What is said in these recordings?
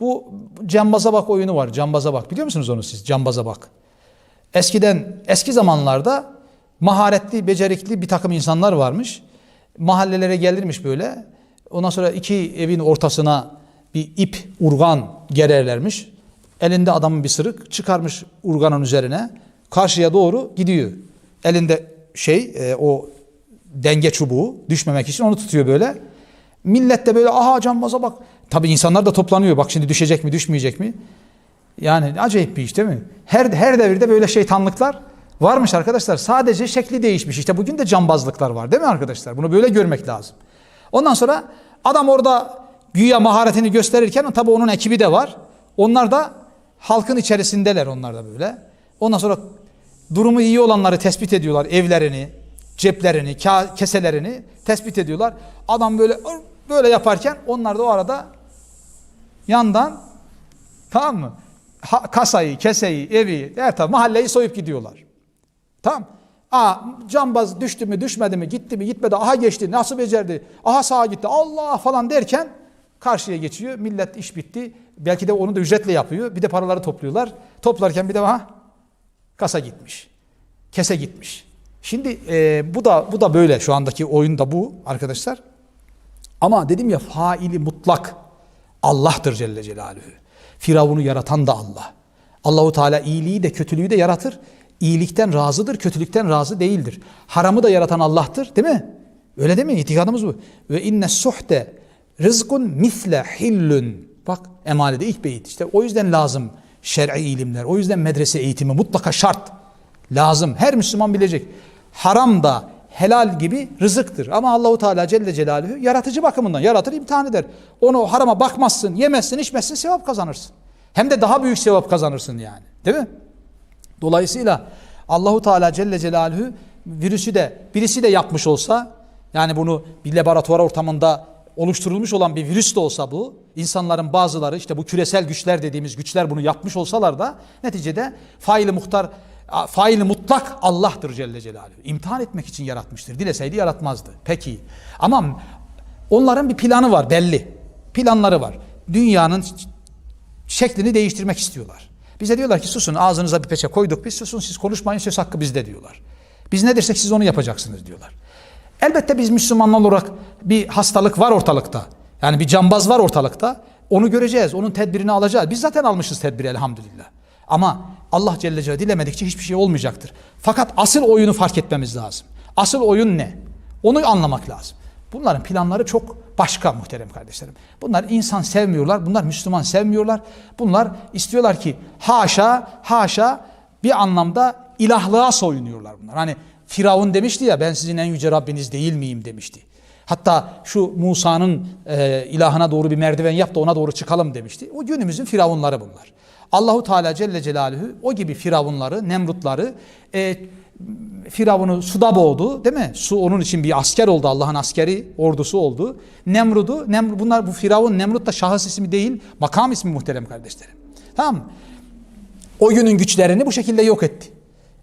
Bu cambaza bak oyunu var. Cambaza bak. Biliyor musunuz onu siz? Cambaza bak. Eskiden, eski zamanlarda maharetli, becerikli bir takım insanlar varmış. Mahallelere gelirmiş böyle. Ondan sonra iki evin ortasına bir ip, urgan gererlermiş. Elinde adamın bir sırık çıkarmış urganın üzerine. Karşıya doğru gidiyor. Elinde şey, e, o denge çubuğu düşmemek için onu tutuyor böyle. Millet de böyle aha cambaza bak. Tabii insanlar da toplanıyor. Bak şimdi düşecek mi düşmeyecek mi? Yani acayip bir iş değil mi? Her, her devirde böyle şeytanlıklar varmış arkadaşlar. Sadece şekli değişmiş. İşte bugün de cambazlıklar var değil mi arkadaşlar? Bunu böyle görmek lazım. Ondan sonra adam orada güya maharetini gösterirken tabii onun ekibi de var. Onlar da halkın içerisindeler onlar da böyle. Ondan sonra durumu iyi olanları tespit ediyorlar. Evlerini, ceplerini, keselerini tespit ediyorlar. Adam böyle böyle yaparken onlar da o arada yandan tamam mı? Ha- kasayı, keseyi, evi, her taraf mahalleyi soyup gidiyorlar. Tamam. Aa, cambaz düştü mü düşmedi mi gitti mi gitmedi aha geçti nasıl becerdi? Aha sağa gitti Allah falan derken karşıya geçiyor. Millet iş bitti. Belki de onu da ücretle yapıyor. Bir de paraları topluyorlar. Toplarken bir de aha kasa gitmiş kese gitmiş. Şimdi e, bu da bu da böyle şu andaki oyunda bu arkadaşlar ama dedim ya faili mutlak Allah'tır Celle Celaluhu. Firavun'u yaratan da Allah. Allahu Teala iyiliği de kötülüğü de yaratır. İyilikten razıdır, kötülükten razı değildir. Haramı da yaratan Allah'tır, değil mi? Öyle değil mi? İtikadımız bu. Ve inne suhte rızkun misle hillün. Bak emalede ilk beyit. İşte o yüzden lazım şer'i ilimler. O yüzden medrese eğitimi mutlaka şart. Lazım. Her Müslüman bilecek. Haram da helal gibi rızıktır. Ama Allahu Teala Celle Celaluhu yaratıcı bakımından yaratır, imtihan eder. Onu harama bakmazsın, yemezsin, içmezsin, sevap kazanırsın. Hem de daha büyük sevap kazanırsın yani. Değil mi? Dolayısıyla Allahu Teala Celle Celaluhu virüsü de birisi de yapmış olsa yani bunu bir laboratuvar ortamında oluşturulmuş olan bir virüs de olsa bu insanların bazıları işte bu küresel güçler dediğimiz güçler bunu yapmış olsalar da neticede faili muhtar faili mutlak Allah'tır Celle Celaluhu. İmtihan etmek için yaratmıştır. Dileseydi yaratmazdı. Peki. Ama onların bir planı var belli. Planları var. Dünyanın şeklini değiştirmek istiyorlar. Bize diyorlar ki susun ağzınıza bir peçe koyduk biz susun siz konuşmayın söz hakkı bizde diyorlar. Biz ne dersek siz onu yapacaksınız diyorlar. Elbette biz Müslümanlar olarak bir hastalık var ortalıkta. Yani bir cambaz var ortalıkta. Onu göreceğiz. Onun tedbirini alacağız. Biz zaten almışız tedbiri elhamdülillah. Ama Allah Celle Celaluhu dilemedikçe hiçbir şey olmayacaktır. Fakat asıl oyunu fark etmemiz lazım. Asıl oyun ne? Onu anlamak lazım. Bunların planları çok başka muhterem kardeşlerim. Bunlar insan sevmiyorlar, bunlar Müslüman sevmiyorlar. Bunlar istiyorlar ki haşa haşa bir anlamda ilahlığa soyunuyorlar bunlar. Hani Firavun demişti ya ben sizin en yüce Rabbiniz değil miyim demişti. Hatta şu Musa'nın e, ilahına doğru bir merdiven yap da ona doğru çıkalım demişti. O günümüzün firavunları bunlar. Allahu Teala Celle Celaluhu o gibi firavunları, nemrutları e, Firavun'u suda boğdu değil mi? Su onun için bir asker oldu Allah'ın askeri ordusu oldu. Nemrud'u, Nemrud, bunlar bu Firavun, Nemrut da şahıs ismi değil makam ismi muhterem kardeşlerim. Tamam? O günün güçlerini bu şekilde yok etti.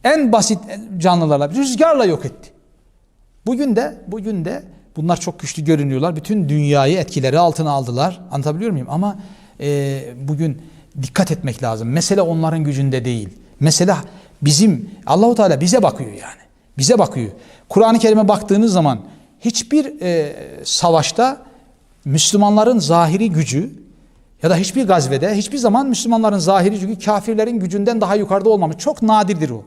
En basit canlılarla rüzgarla yok etti. Bugün de bugün de bunlar çok güçlü görünüyorlar. Bütün dünyayı etkileri altına aldılar. Anlatabiliyor muyum? Ama e, bugün dikkat etmek lazım. Mesele onların gücünde değil. Mesele bizim Allahu Teala bize bakıyor yani. Bize bakıyor. Kur'an-ı Kerim'e baktığınız zaman hiçbir e, savaşta Müslümanların zahiri gücü ya da hiçbir gazvede hiçbir zaman Müslümanların zahiri gücü kafirlerin gücünden daha yukarıda olmamış. Çok nadirdir o.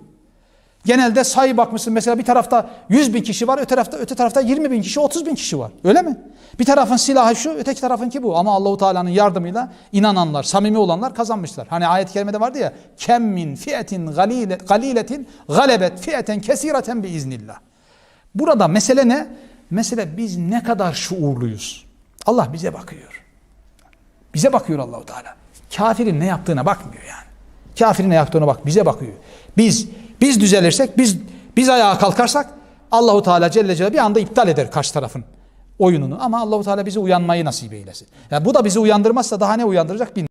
Genelde sayı bakmışsın mesela bir tarafta 100 bin kişi var, öte tarafta öte tarafta 20 bin kişi, 30 bin kişi var. Öyle mi? Bir tarafın silahı şu, öteki tarafınki bu. Ama Allahu Teala'nın yardımıyla inananlar, samimi olanlar kazanmışlar. Hani ayet-i kerimede vardı ya, kem min fiyetin galiletin galebet fiyeten kesireten bi iznillah. Burada mesele ne? Mesele biz ne kadar şuurluyuz. Allah bize bakıyor. Bize bakıyor Allahu Teala. Kafirin ne yaptığına bakmıyor yani. Kafirin ne yaptığına bak, bize bakıyor. Biz biz düzelirsek, biz biz ayağa kalkarsak Allahu Teala Celle Celaluhu bir anda iptal eder karşı tarafın oyununu. Ama Allahu Teala bizi uyanmayı nasip eylesin. Yani bu da bizi uyandırmazsa daha ne uyandıracak bilmiyorum.